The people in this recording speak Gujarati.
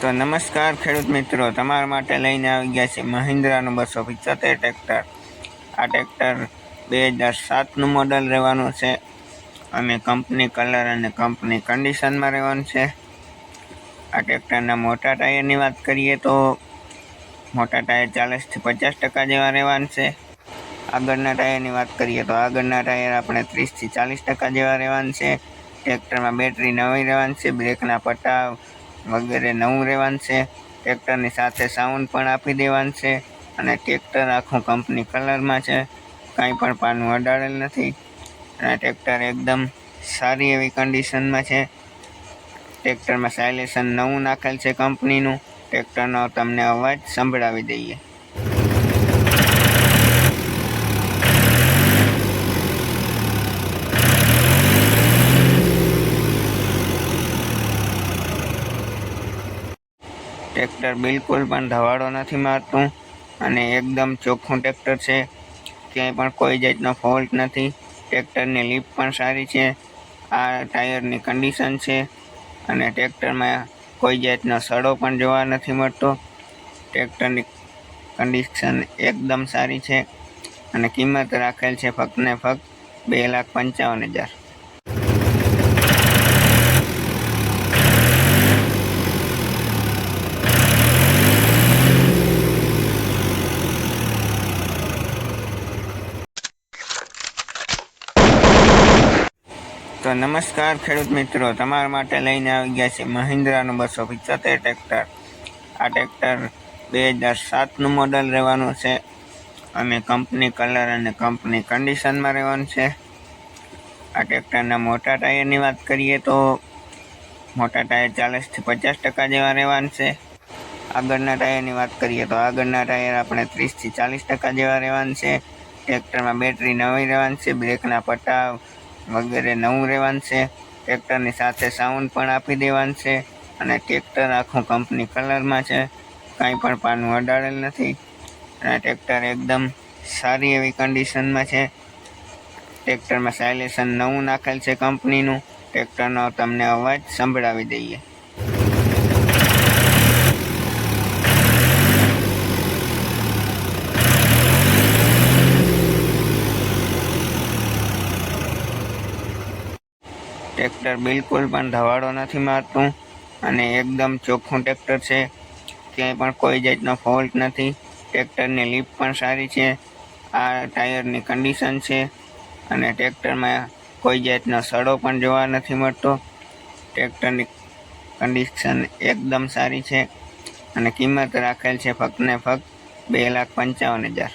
તો નમસ્કાર ખેડૂત મિત્રો, તમારા માટે લઈને આવી ગયા છે મહિન્દ્રાનું બસો પિત્તોતેર ટ્રેક્ટર આ ટ્રેક્ટર બે હજાર સાતનું મોડલ રહેવાનું છે. અને કંપની કલર અને કંપની કન્ડિશનમાં રહેવાનું છે. આ ટ્રેક્ટરના મોટા ટાયરની વાત કરીએ તો મોટા ટાયર ચાલીસથી પચાસ ટકા જેવા રહેવાના છે. આગળના ટાયરની વાત કરીએ તો આગળના ટાયર આપણે ત્રીસથી ચાલીસ ટકા જેવા રહેવાના છે. ટ્રેક્ટરમાં બેટરી નવી રહેવાની છે બ્રેકના પટ્ટા વગેરે નવું રહેવાનું છે. ટ્રેક્ટરની સાથે સાઉન્ડ પણ આપી દેવાનું છે અને ટ્રેક્ટર આખું કંપની કલરમાં છે. કાંઈ પણ પાનું અડાડેલ નથી. અને ટ્રેક્ટર એકદમ સારી એવી કન્ડિશનમાં છે. ટ્રેક્ટરમાં સાયલેશન નવું નાખેલ છે કંપનીનું. ટ્રેક્ટરનો તમને અવાજ સંભળાવી દઈએ. ટ્રેક્ટર બિલકુલ પણ ધવાડો નથી મારતું અને એકદમ ચોખ્ખું ટ્રેક્ટર છે. ક્યાંય પણ કોઈ જાતનો ફોલ્ટ નથી. ટ્રેક્ટરની લીપ પણ સારી છે. આ ટાયરની કન્ડિશન છે અને ટ્રેક્ટરમાં કોઈ જાતનો સડો પણ જોવા નથી મળતો. ટ્રેક્ટરની કન્ડિશન એકદમ સારી છે અને કિંમત રાખેલ છે ફક્ત ને ફક્ત બે લાખ પંચાવન હજાર. તો નમસ્કાર ખેડૂત મિત્રો, તમારા માટે લઈને આવી ગયા છે મહિન્દ્રાનું બસો પિત્તોતેર ટ્રેક્ટર આ ટ્રેક્ટર બે હજાર સાતનું મોડલ રહેવાનું છે અને કંપની કલર અને કંપની કન્ડિશનમાં રહેવાનું છે. આ ટ્રેક્ટરના મોટા ટાયરની વાત કરીએ તો મોટા ટાયર ચાલીસથી પચાસ ટકા જેવા રહેવાના છે. આગળના ટાયરની વાત કરીએ તો આગળના ટાયર આપણે ત્રીસથી ચાલીસ ટકા જેવા રહેવાના છે. ટ્રેક્ટરમાં બેટરી નવી રહેવાની છે, બ્રેકના પટ્ટા વગેરે નવું રહેવાનું છે. ટ્રેક્ટરની સાથે સાઉન્ડ પણ આપી દેવાનું છે અને ટ્રેક્ટર આખું કંપની કલરમાં છે. કાંઈ પણ પાનું અડાડેલ નથી. અને ટ્રેક્ટર એકદમ સારી એવી કન્ડિશનમાં છે. ટ્રેક્ટરમાં સાયલેશન નવું નાખેલ છે કંપનીનું ટ્રેક્ટરનો તમને અવાજ સંભળાવી દઈએ. ટ્રેક્ટર બિલકુલ પણ ધવાડો નથી મારતું અને એકદમ ચોખ્ખું ટ્રેક્ટર છે. ક્યાંય પણ કોઈ જાતનો ફોલ્ટ નથી. ટ્રેક્ટરની લીપ પણ સારી છે. આ ટાયરની કન્ડિશન છે અને ટ્રેક્ટરમાં કોઈ જાતનો સડો પણ જોવા નથી મળતો. ટ્રેક્ટરની કન્ડિશન એકદમ સારી છે અને કિંમત રાખેલ છે ફક્ત ને ફક્ત બે લાખ પંચાવન હજાર.